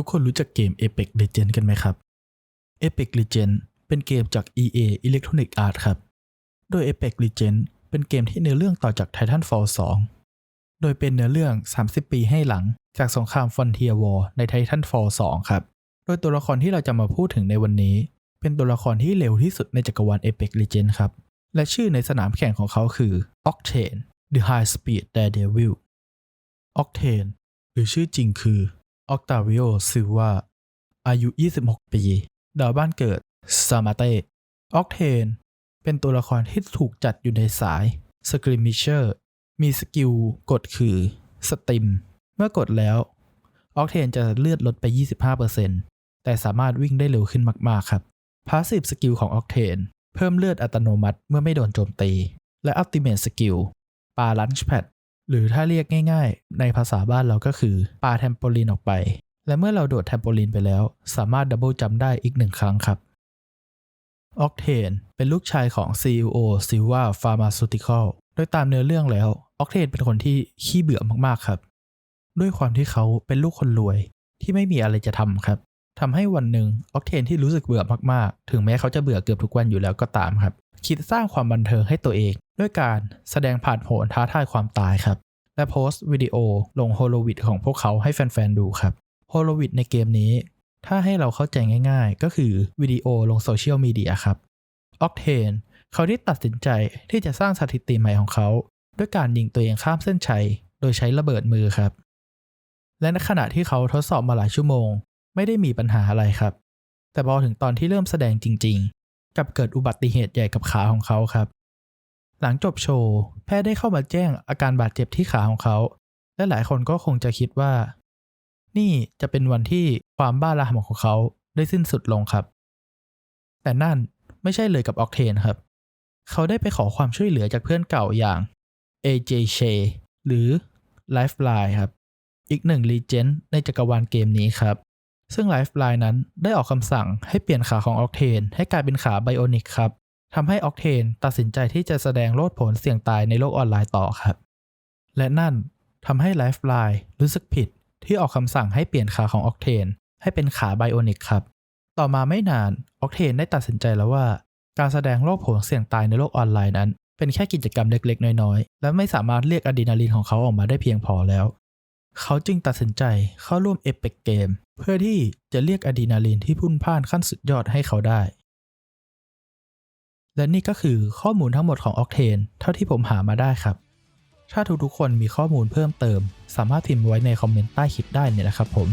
ทุกคนรู้จักเกม Apex Legends กันไหมครับ Apex Legends เป็นเกมจาก EA Electronic Arts ครับ โดย Apex Legends เป็นเกมที่เนื้อเรื่องต่อจาก Titanfall 2 โดยเป็นเนื้อเรื่อง 30 ปีให้หลังจากสงคราม Frontier War ใน Titanfall 2 ครับ โดยตัวละครที่เราจะมาพูดถึงในวันนี้ เป็นตัวละครที่เร็วที่สุดในจักรวาล Apex Legends ครับ และชื่อในสนามแข่งของเขาคือ Octane The High Speed Daredevil Octane หรือชื่อจริงคือ Octavio Silva อายุ 26 ปี ดาวบ้านเกิด ซามาเต้ Octane เป็นตัวละครที่ถูกจัดอยู่ในสาย Skirmisher มีสกิลกดคือ Stim เมื่อกดแล้ว Octane จะเลือดลดไป 25%แต่สามารถวิ่งได้เร็วขึ้นมาก ๆ ครับ Passive สกิลของ Octane เพิ่มเลือดอัตโนมัติเมื่อไม่โดนโจมตี และ Ultimate Skill ปาลันช์แพด หรือถ้าเรียกง่ายๆ ในภาษาบ้านเราก็คือปาแทมโปลินออกไป และเมื่อเราโดดแทมโปลินไปแล้ว สามารถดับเบิลจัมได้อีกหนึ่งครั้งครับ Octane เป็นลูกชายของ CEO Silva Pharmaceutical โดยตามเนื้อเรื่องแล้ว Octane เป็นคนที่ขี้เบื่อมากๆครับ ด้วยความที่เขาเป็นลูกคนรวยที่ไม่มีอะไรจะทำครับทำให้วันหนึ่ง Octane ที่รู้สึกเบื่อมากๆ ถึงแม้เขาจะเบื่อเกือบทุกวันอยู่แล้วก็ตามครับ คิดสร้างความบันเทิงให้ตัวเอง ด้วยการแสดงผ่านโผนท้าทายความตายครับ และโพสต์วิดีโอลงโฮโลวิดของพวกเขาให้แฟนๆดูครับโฮโลวิดในเกมนี้ ถ้าให้เราเข้าใจง่ายๆ ก็คือวิดีโอลงโซเชียลมีเดียครับออกเทนเขาได้ตัดสินใจที่จะสร้างสถิติใหม่ของเขา ด้วยการยิงตัวเองข้ามเส้นชัย โดยใช้ระเบิดมือครับ และในขณะที่เขาทดสอบมาหลายชั่วโมง ไม่ได้มีปัญหาอะไรครับ แต่พอถึงตอนที่เริ่มแสดงจริง ๆ กับเกิดอุบัติเหตุใหญ่กับขาของเขาครับ หลังจบโชว์ แพทย์ได้เข้ามาแจ้งอาการบาดเจ็บที่ขาของเขา และหลายคนก็คงจะคิดว่า นี่จะเป็นวันที่ความบ้าระห่ำของเขาได้สิ้นสุดลงครับ แต่นั่นไม่ใช่เลยกับออกเทนครับ เขาได้ไปขอความช่วยเหลือจากเพื่อนเก่าอย่าง AJ s h e หรือ Lifeline ครับ อีกหนึ่งรีเจนในจักรวาลเกมนี้ครับ ซึ่ง Lifeline นั้นได้ออกคำสั่งให้เปลี่ยนขาของออกเทนให้กลายเป็นขาไบโอนิกครับ ทำให้ออกเทนตัดสินใจที่จะแสดงโลดผลเสี่ยงตายในโลกออนไลน์ต่อครับ และนั่นทำให้ Lifeline รู้สึกผิดที่ออกคำสั่งให้เปลี่ยนขาของออกเทนให้เป็นขาไบโอนิกครับ ต่อมาไม่นานออกเทนได้ตัดสินใจแล้วว่า การแสดงโลดผลเสี่ยงตายในโลกออนไลน์นั้น เป็นแค่กิจกรรมเล็กๆ น้อยๆ และไม่สามารถเรียกอะดรีนาลีนของเขาออกมาได้เพียงพอแล้ว เขาจึงตัดสินใจเข้าร่วมเอ e ปเกมเพื่อที่จะเรียกอะดรีนาลีนที่พุ่นพ่านขั้นสุดยอดให้เขาได้ และนี่ก็คือข้อมูลทั้งหมดของ Octane เท่าที่ผมหามาได้ครับ ถ้าทุกๆคนมีข้อมูลเพิ่มเติม สามารถพิมพ์ไว้ในคอมเมนต์ใต้คลิปได้เนี่ยนะครับผม